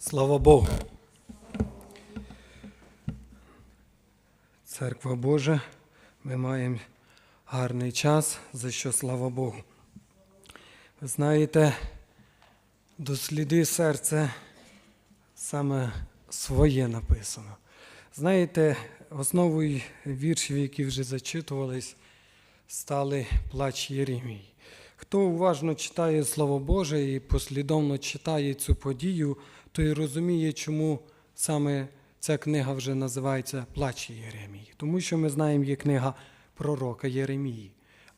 Слава Богу. Церква Божа, ми маємо гарний час, за що слава Богу. Ви знаєте, досліди серце саме своє написано. Знаєте, основою віршів, які вже зачитувались, стали плач Єремії. Хто уважно читає Слово Боже і послідовно читає цю подію, той розуміє, чому саме ця книга вже називається Плач Єремії. Тому що ми знаємо, є книга пророка Єремії,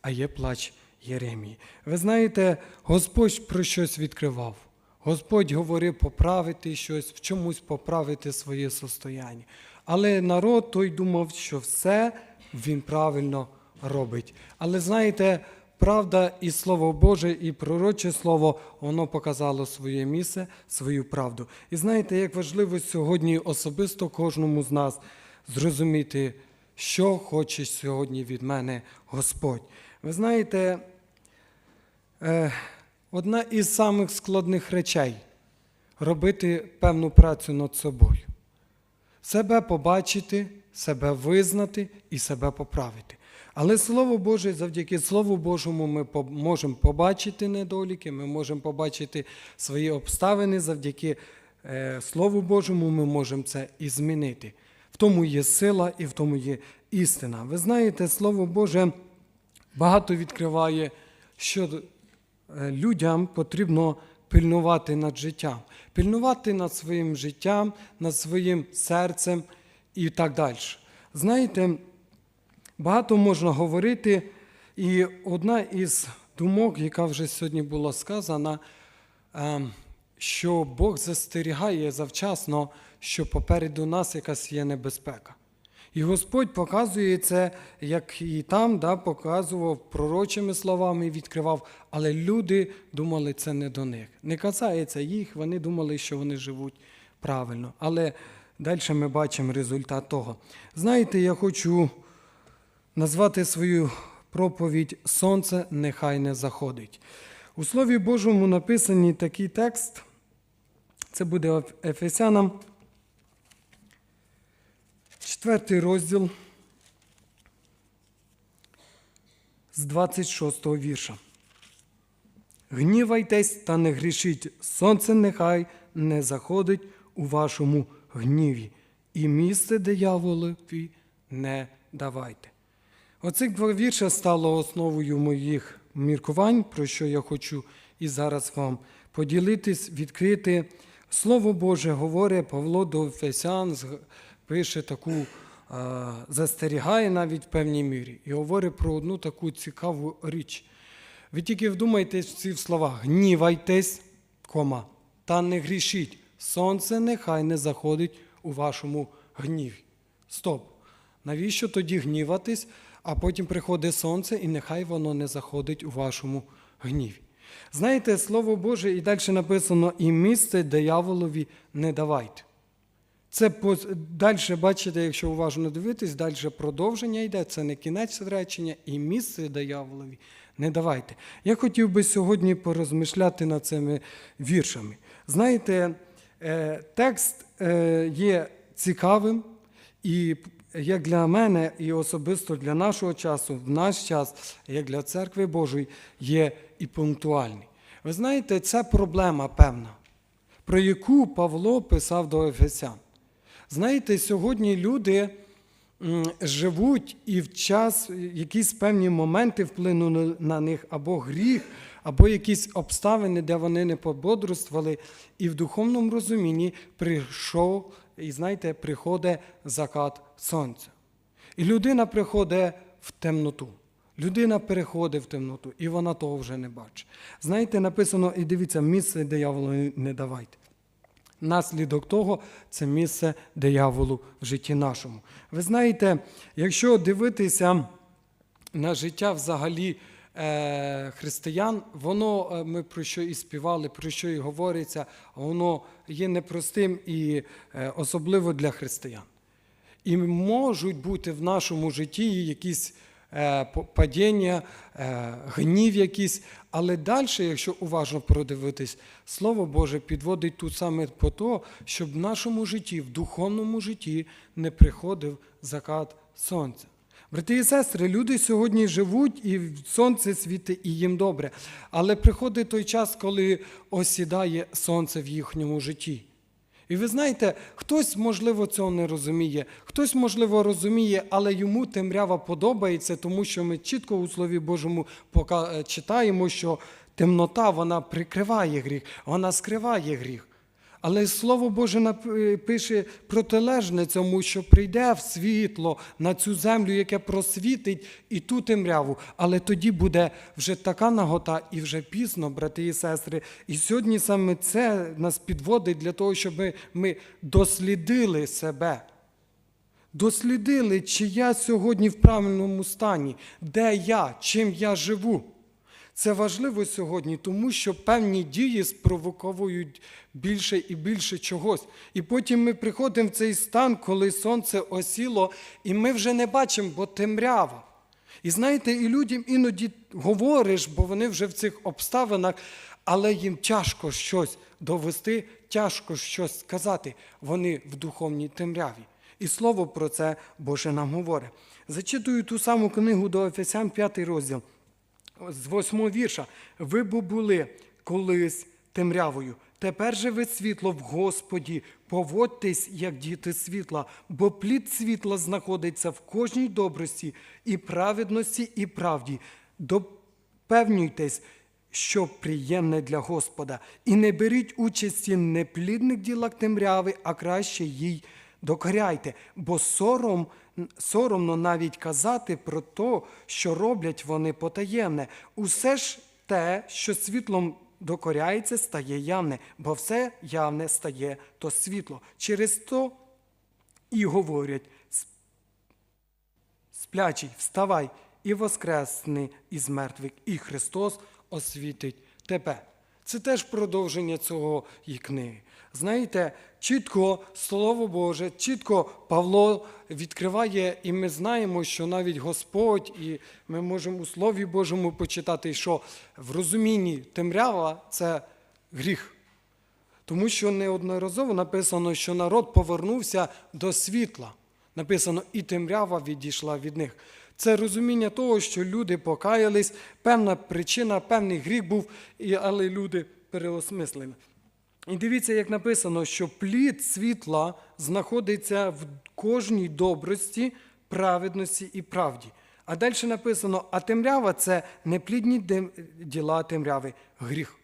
а є плач Єремії. Ви знаєте, Господь про щось відкривав. Господь говорив поправити щось, в чомусь поправити своє состояння. Але народ той думав, що все він правильно робить. Але знаєте, правда і Слово Боже, і пророче Слово, воно показало своє місце, свою правду. І знаєте, як важливо сьогодні особисто кожному з нас зрозуміти, що хоче сьогодні від мене Господь. Ви знаєте, е, одна із самих складних речей робити певну працю над собою. Себе побачити, себе визнати і себе поправити. Але Слово Боже, завдяки Слову Божому, ми можемо побачити недоліки, ми можемо побачити свої обставини, завдяки е, Слову Божому ми можемо це і змінити. В тому є сила і в тому є істина. Ви знаєте, Слово Боже багато відкриває, що е, людям потрібно пильнувати над життям, пильнувати над своїм життям, над своїм серцем і так далі. Знаєте, багато можна говорити, і одна із думок, яка вже сьогодні була сказана, е, що Бог застерігає завчасно, що попереду нас якась є небезпека. І Господь показує це, як і там да, показував пророчими словами, відкривав, але люди думали, це не до них. Не касається їх, вони думали, що вони живуть правильно. Але далі ми бачимо результат того. Знаєте, я хочу назвати свою проповідь Сонце нехай не заходить. У Слові Божому написаний такий текст. Це буде Ефесянам, четвертий розділ з 26 вірша. Гнівайтесь та не грішіть, сонце нехай не заходить у вашому гніві, і місце дияволові не давайте. Оцих два вірша стало основою моїх міркувань, про що я хочу і зараз вам поділитись, відкрити. Слово Боже говорить Павло до Ефесян, пише таку, застерігає навіть в певній мірі і говорить про одну таку цікаву річ. Ви тільки вдумайтесь в ці слова: гнівайтесь, кома, та не грішіть. Сонце нехай не заходить у вашому гніві. Стоп. Навіщо тоді гніватись, а потім приходить сонце, і нехай воно не заходить у вашому гніві. Знаєте, Слово Боже, і далі написано: і місце дияволові не давайте. Це далі, бачите, якщо уважно дивитись, далі продовження йде, це не кінець речення, і місце дияволові не давайте. Я хотів би сьогодні порозмишляти над цими віршами. Знаєте, е, текст е, є цікавим, і як для мене, і особисто для нашого часу, в наш час, як для церкви Божої, є і пунктуальний. Ви знаєте, це проблема певна, про яку Павло писав до Ефесян. Знаєте, сьогодні люди живуть і в час якісь певні моменти вплинули на них або гріх, або якісь обставини, де вони не пободрствували, і в духовному розумінні прийшов, і знаєте, приходить закат сонця. І людина приходить в темноту. Людина переходить в темноту, і вона того вже не бачить. Знаєте, написано, і дивіться, місце дияволу не давайте. Наслідок того це місце дияволу в житті нашому. Ви знаєте, якщо дивитися на життя взагалі християн, воно е, ми про що і співали, про що і говориться, воно є непростим і е, особливо для християн. І можуть бути в нашому житті якісь е, падіння, е, гнів якийсь. Але далі, якщо уважно продивитись, Слово Боже підводить тут саме по то, щоб в нашому житті, в духовному житті не приходив закат сонця. Брати і сестри, люди сьогодні живуть і сонце світить, і їм добре. Але приходить той час, коли осідає сонце в їхньому житті. І ви знаєте, хтось, можливо, цього не розуміє, хтось, можливо, розуміє, але йому темрява подобається, тому що ми чітко у Слові Божому е, читаємо, що темнота вона прикриває гріх, вона скриває гріх. Але Слово Боже е, пише протилежне цьому, що прийде в світло на цю землю, яке просвітить і ту темряву. Але тоді буде вже така нагота і вже пізно, брати і сестри. І сьогодні саме це нас підводить для того, щоб ми, ми дослідили себе. Дослідили, чи я сьогодні в правильному стані, де я, чим я живу. Це важливо сьогодні, тому що певні дії спровоковують більше і більше чогось. І потім ми приходимо в цей стан, коли сонце осіло, і ми вже не бачимо, бо темрява. І знаєте, і людям іноді говориш, бо вони вже в цих обставинах, але їм тяжко щось довести, тяжко щось сказати. Вони в духовній темряві. І слово про це Боже нам говорить. Зачитую ту саму книгу до Ефесян, 5 розділ з восьмого вірша. Ви бо були колись темрявою. Тепер же ви світло в Господі, поводьтесь, як діти світла, бо плід світла знаходиться в кожній добрості і праведності, і правді. Допевнюйтесь, що приємне для Господа, і не беріть участі неплідних ділах темряви, а краще їй докоряйте, бо сором, соромно навіть казати про те, що роблять вони потаємне. Усе ж те, що світлом докоряється, стає явне, бо все явне стає то світло. Через то і говорять сплячий, вставай і воскресни із мертвих, і Христос освітить тебе. Це теж продовження цього і книги. Знаєте, чітко Слово Боже, чітко Павло відкриває, і ми знаємо, що навіть Господь, і ми можемо у Слові Божому почитати, що в розумінні темрява це гріх. Тому що неодноразово написано, що народ повернувся до світла. Написано, і темрява відійшла від них. Це розуміння того, що люди покаялись, певна причина, певний гріх був, але люди переосмислили. І дивіться, як написано, що плід світла знаходиться в кожній добрості, праведності і правді. А далі написано: а темрява це неплідні діла темряви, гріх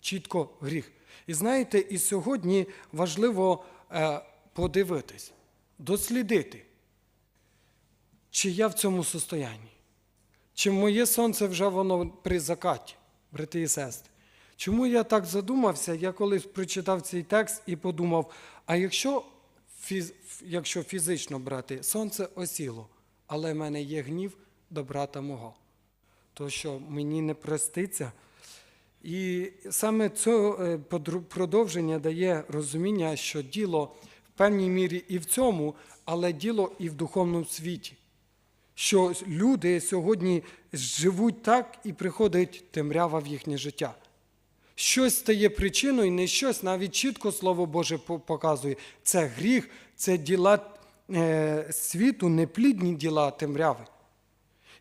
чітко гріх. І знаєте, і сьогодні важливо е, подивитись, дослідити, чи я в цьому состоянні, чи моє сонце вже воно при закаті, брати і сестри. Чому я так задумався? Я колись прочитав цей текст і подумав: а якщо, фіз, якщо фізично брати, сонце осіло, але в мене є гнів до брата мого, то що мені не проститься? І саме це е, продовження дає розуміння, що діло в певній мірі і в цьому, але діло і в духовному світі. Що люди сьогодні живуть так і приходить темрява в їхнє життя. Щось стає причиною, не щось, навіть чітко Слово Боже показує. Це гріх, це діла е, світу, неплідні діла темряви.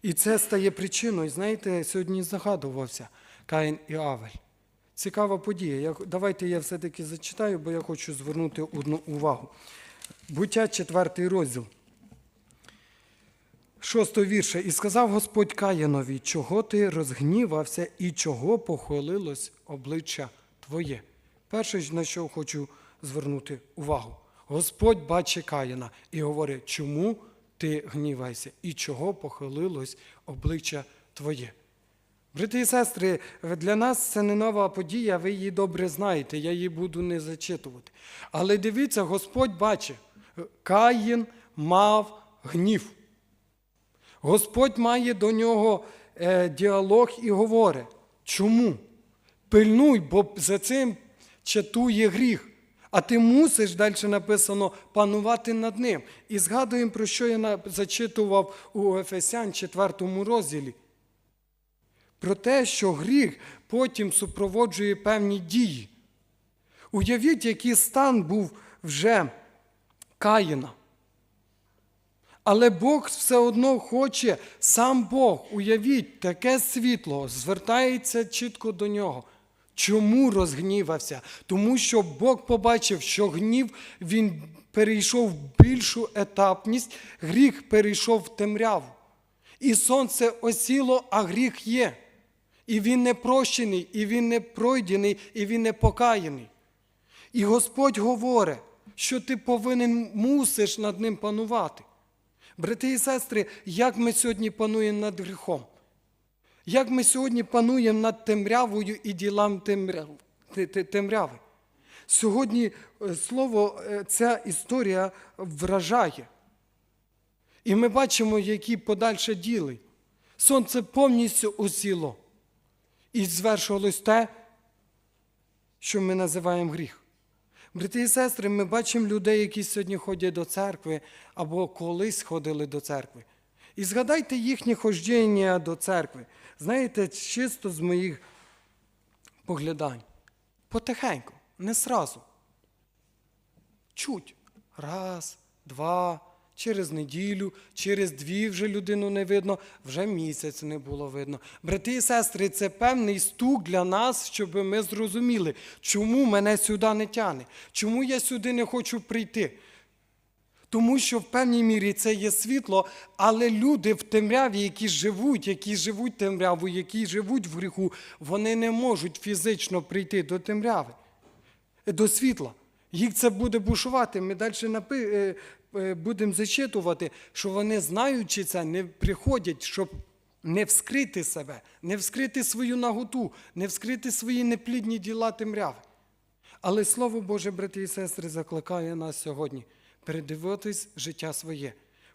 І це стає причиною. Знаєте, сьогодні загадувався Каїн і Авель. Цікава подія. Давайте я все-таки зачитаю, бо я хочу звернути одну увагу. Буття, четвертий розділ. Шостого вірша. І сказав Господь Каїнові, чого ти розгнівався і чого похвалилось обличчя твоє. Перше, на що хочу звернути увагу. Господь бачить Каїна і говорить, чому ти гніваєшся і чого похилилось обличчя твоє. Брати і сестри, для нас це не нова подія, ви її добре знаєте, я її буду не зачитувати. Але дивіться, Господь бачить, Каїн мав гнів. Господь має до нього е, діалог і говорить, чому? Пильнуй, бо за цим чатує гріх. А ти мусиш далі написано панувати над ним. І згадуємо, про що я зачитував у Ефесян 4 розділі. Про те, що гріх потім супроводжує певні дії. Уявіть, який стан був вже Каїна. Але Бог все одно хоче, сам Бог, уявіть, таке світло звертається чітко до нього. Чому розгнівався? Тому що Бог побачив, що гнів він перейшов в більшу етапність, гріх перейшов в темряву. І сонце осіло, а гріх є. І він не прощений, і він не пройдений, і він не покаяний. І Господь говорить, що ти повинен мусиш над ним панувати. Брати і сестри, як ми сьогодні пануємо над гріхом? Як ми сьогодні пануємо над темрявою і ділам темряв- те- те- темряви? Сьогодні е, слово, е, ця історія вражає. І ми бачимо, які подальші діли. Сонце повністю осіло. І звершилось те, що ми називаємо гріх. Брати і сестри, ми бачимо людей, які сьогодні ходять до церкви або колись ходили до церкви. І згадайте їхнє ходження до церкви. Знаєте, чисто з моїх поглядань. Потихеньку, не сразу. Чуть. Раз, два, через неділю, через дві вже людину не видно, вже місяць не було видно. Брати і сестри, це певний стук для нас, щоб ми зрозуміли, чому мене сюди не тяне, чому я сюди не хочу прийти. Тому що в певній мірі це є світло, але люди в темряві, які живуть, які живуть темрявою, які живуть в гріху, вони не можуть фізично прийти до темряви, до світла. Їх це буде бушувати. Ми далі будемо зачитувати, що вони, знаючи це, не приходять, щоб не вскрити себе, не вскрити свою наготу, не вскрити свої неплідні діла темряви. Але Слово Боже, брати і сестри, закликає нас сьогодні передивитись життя своє.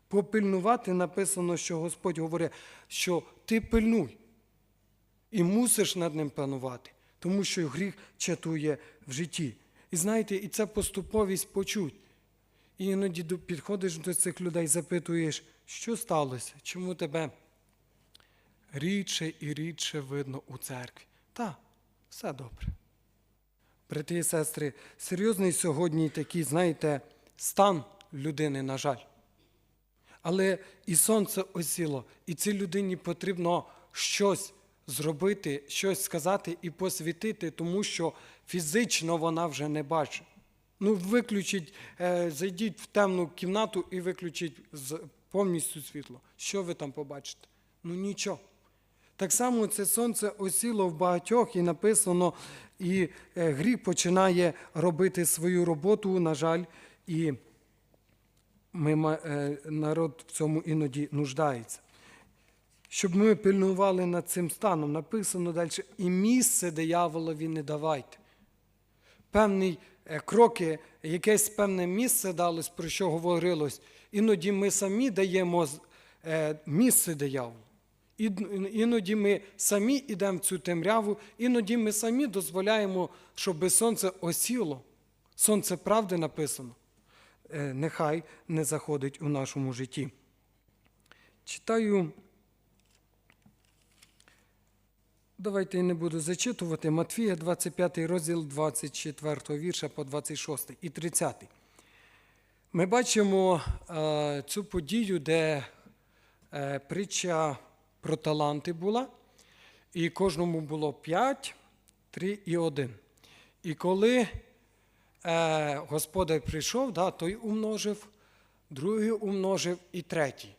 Попильнувати написано, що Господь говорить, що ти пильнуй і мусиш над ним панувати, тому що гріх чатує в житті. І знаєте, і це поступовість почуть. І іноді підходиш до цих людей, запитуєш, що сталося, чому тебе рідше і рідше видно у церкві. Та, все добре. Брати і сестри, серйозний сьогодні такий, знаєте, стан людини, на жаль. Але і сонце осіло, і цій людині потрібно щось зробити, щось сказати і посвітити, тому що фізично вона вже не бачить. Ну, виключіть, е, зайдіть в темну кімнату і виключіть повністю світло. Що ви там побачите? Ну нічого. Так само це сонце осіло в багатьох і написано, і е, гріх починає робити свою роботу, на жаль, і ми, е, народ в цьому іноді нуждається. Щоб ми пильнували над цим станом, написано далі, і місце дияволові не давайте. Певні е, кроки, якесь певне місце далось, про що говорилось, іноді ми самі даємо е, місце дияволу. Іноді ми самі йдемо в цю темряву, іноді ми самі дозволяємо, щоб сонце осіло. Сонце правди написано. Е, Нехай не заходить у нашому житті. Читаю. Давайте я не буду зачитувати. Матфія, 25 розділ 24 вірша по 26 і 30. Ми бачимо е, цю подію, де е, притча про таланти була, і кожному було 5, 3 і 1. І коли е, господар прийшов, да, той умножив, другий умножив і третій.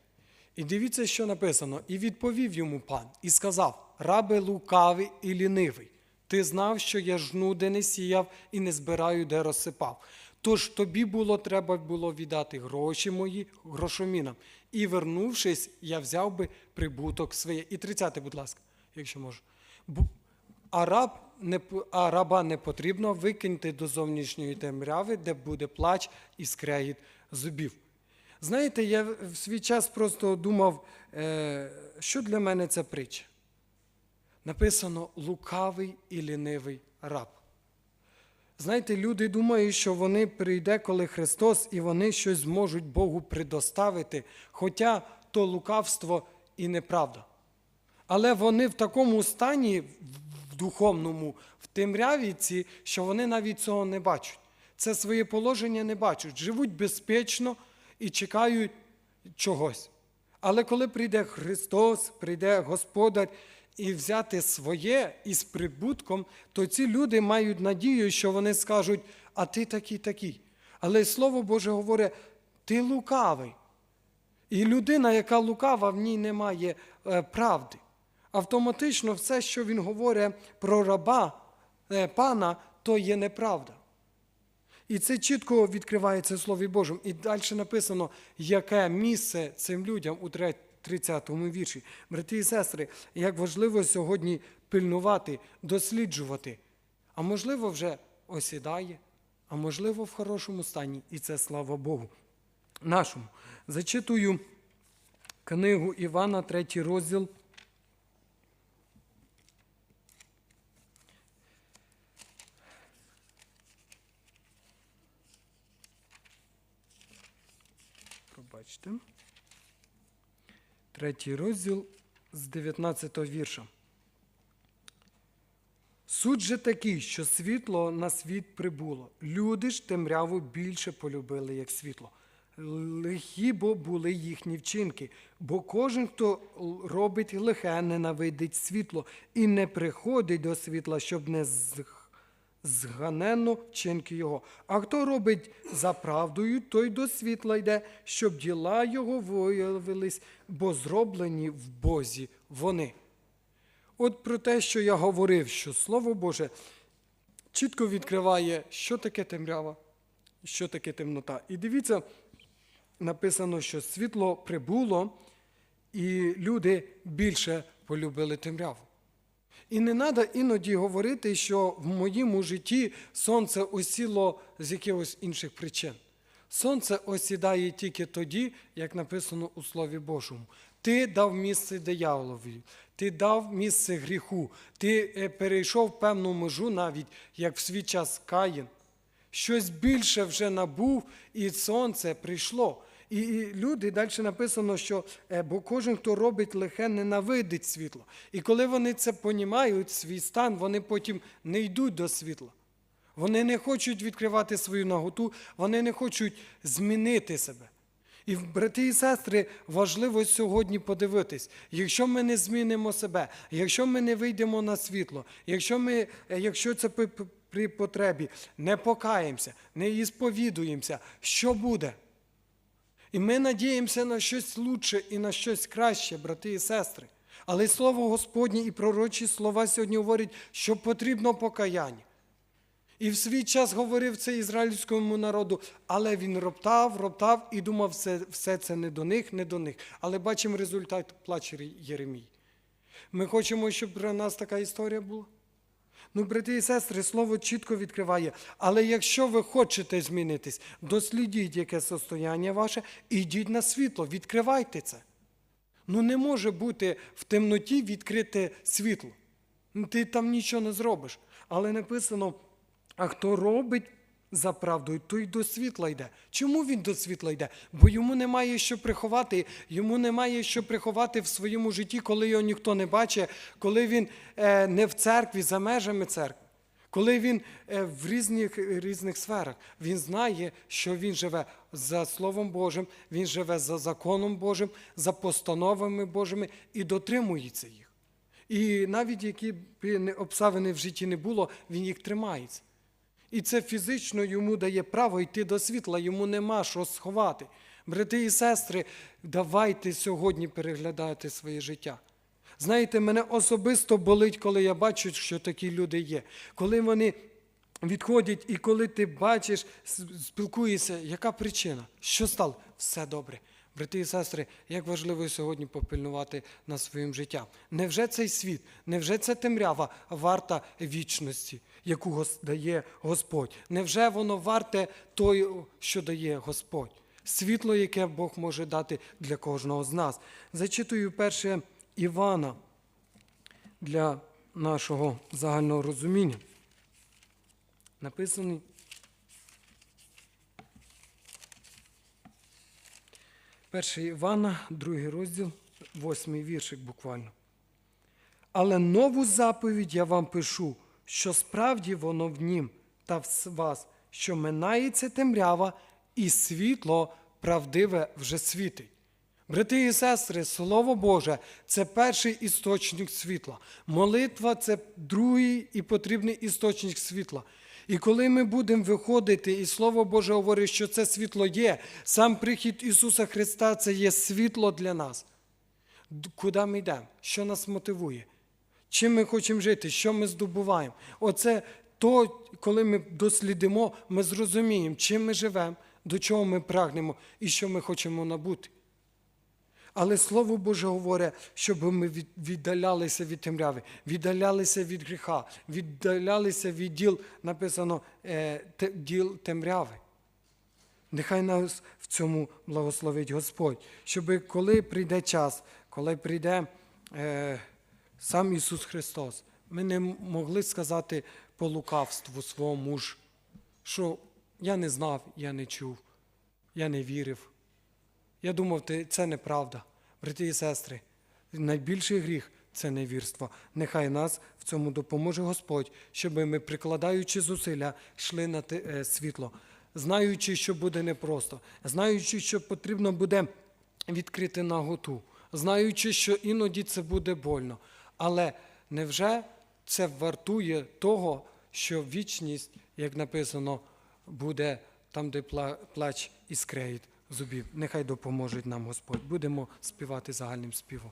І дивіться, що написано. І відповів йому пан, і сказав: Рабе лукавий і лінивий, ти знав, що я жну, де не сіяв, і не збираю, де розсипав. Тож тобі було треба було віддати гроші мої грошомінам. І вернувшись, я взяв би прибуток своє. І 30, будь ласка, якщо можу. А, раб не, а раба не потрібно викиньте до зовнішньої темряви, де буде плач і скрегіт зубів. Знаєте, я в свій час просто думав, е, що для мене це притча. Написано лукавий і лінивий раб. Знаєте, люди думають, що вони прийде, коли Христос, і вони щось зможуть Богу предоставити, хоча то лукавство і неправда. Але вони в такому стані в духовному, в темрявіці, що вони навіть цього не бачать. Це своє положення не бачать, живуть безпечно і чекають чогось. Але коли прийде Христос, прийде Господар і взяти своє із прибутком, то ці люди мають надію, що вони скажуть, а ти такий такий. Але Слово Боже говорить, ти лукавий. І людина, яка лукава, в ній немає е, правди. Автоматично все, що він говорить про раба е, пана, то є неправда. І це чітко відкривається в Слові Божому. І далі написано, яке місце цим людям у 30-му вірші. Брати і сестри, як важливо сьогодні пильнувати, досліджувати. А можливо, вже осідає, а можливо, в хорошому стані. І це слава Богу. Нашому. Зачитую книгу Івана, третій розділ. Пробачте. Третій розділ з 19 вірша. Суть же такий, що світло на світ прибуло. Люди ж темряву більше полюбили, як світло. Лихі бо були їхні вчинки, бо кожен, хто робить лихе, ненавидить світло і не приходить до світла, щоб не зг- зганено вчинки його. А хто робить за правдою, той до світла йде, щоб діла його виявились, бо зроблені в Бозі вони. От про те, що я говорив, що Слово Боже чітко відкриває, що таке темрява, що таке темнота. І дивіться, написано, що світло прибуло, і люди більше полюбили темряву. І не треба іноді говорити, що в моєму житті сонце осіло з якихось інших причин. Сонце осідає тільки тоді, як написано у Слові Божому. Ти дав місце дияволові, ти дав місце гріху, ти е, перейшов певну межу, навіть як в свій час Каїн. Щось більше вже набув, і сонце прийшло. І, люди далі написано, що е, бо кожен, хто робить лихе, ненавидить світло. І коли вони це понімають, свій стан, вони потім не йдуть до світла. Вони не хочуть відкривати свою наготу, вони не хочуть змінити себе. І, брати і сестри, важливо сьогодні подивитись, якщо ми не змінимо себе, якщо ми не вийдемо на світло, якщо, ми, е, якщо це при потребі не покаємося, не ісповідуємося, що буде? І ми надіємося на щось лучше і на щось краще, брати і сестри. Але слово Господнє і пророчі слова сьогодні говорять, що потрібно покаяння. І в свій час говорив це ізраїльському народу, але він роптав, роптав і думав, все, все це не до них, не до них. Але бачимо результат плаче Єремій. Ми хочемо, щоб про нас така історія була. Ну, брати і сестри, слово чітко відкриває. Але якщо ви хочете змінитись, дослідіть, яке состояння ваше, і йдіть на світло, відкривайте це. Ну не може бути в темноті відкрите світло. Ну, Ти там нічого не зробиш. Але написано, а хто робить за правдою, той до світла йде. Чому він до світла йде? Бо йому немає що приховати, йому немає що приховати в своєму житті, коли його ніхто не бачить, коли він е, не в церкві, за межами церкви. Коли він е, в різних, різних сферах, він знає, що він живе за Словом Божим, він живе за законом Божим, за постановами Божими і дотримується їх. І навіть які б обставини в житті не було, він їх тримається. І це фізично йому дає право йти до світла, йому нема що сховати. Брати і сестри, давайте сьогодні переглядати своє життя. Знаєте, мене особисто болить, коли я бачу, що такі люди є. Коли вони відходять, і коли ти бачиш, спілкуєшся, яка причина? Що стало? Все добре. Брати і сестри, як важливо сьогодні попильнувати на своїм життям. Невже цей світ, невже ця темрява варта вічності, яку дає Господь? Невже воно варте той, що дає Господь? Світло, яке Бог може дати для кожного з нас. Зачитую перше Івана для нашого загального розуміння. написаний. Перший Івана, другий розділ, восьмий віршик буквально. Але нову заповідь я вам пишу, що справді воно в нім та в вас, що минається темрява, і світло правдиве вже світить. Брати і сестри, Слово Боже це перший істочник світла. Молитва це другий і потрібний істочник світла. І коли ми будемо виходити, і Слово Боже говорить, що це світло є, сам прихід Ісуса Христа це є світло для нас. Куди ми йдемо? Що нас мотивує? Чим ми хочемо жити, що ми здобуваємо? Оце то, коли ми дослідимо, ми зрозуміємо, чим ми живемо, до чого ми прагнемо і що ми хочемо набути. Але Слово Боже говорить, щоб ми віддалялися від темряви, віддалялися від гріха, віддалялися від діл, написано е, діл темряви. Нехай нас в цьому благословить Господь, щоб коли прийде час, коли прийде е, сам Ісус Христос, ми не могли сказати по лукавству свого муж, що я не знав, я не чув, я не вірив. Я думав, це неправда. Брати і сестри, найбільший гріх це невірство. Нехай нас в цьому допоможе Господь, щоб ми, прикладаючи зусилля, йшли на е, світло, знаючи, що буде непросто, знаючи, що потрібно буде відкрити наготу, знаючи, що іноді це буде больно. Але невже це вартує того, що вічність, як написано, буде там, де плач і скреїть зубів. Нехай допоможуть нам Господь. Будемо співати загальним співом.